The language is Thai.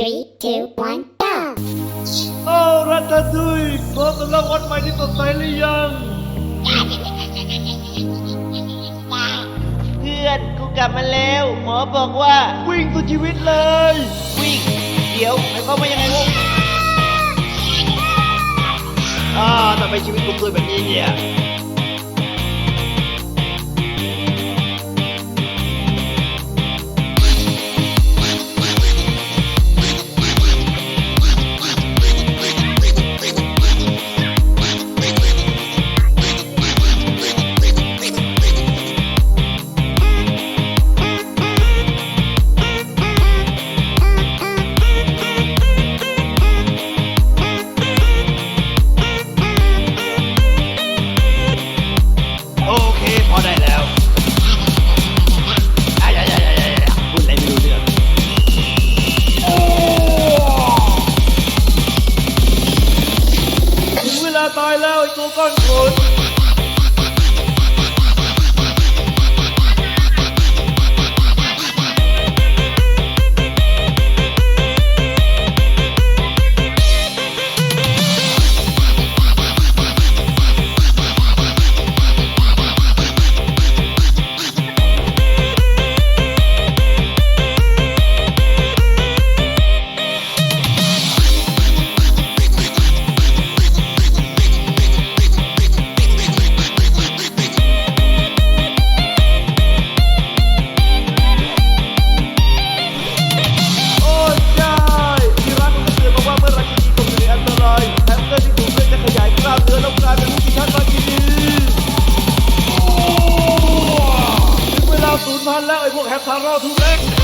Three, two, one, go! โอ้รัตดุยพร้อมสำหรับวันใหม่ที่สดใสหรือยัง เพื่อนกูกลับมาแล้ว หมอบอกว่าวิ่งสุดชีวิตเลย วิ่ง เดี๋ยวหมายความว่ายังไงวะอ่าทำไมชีวิตกูเป็นแบบนี้เนี่ย แ allow it won't have power to rest.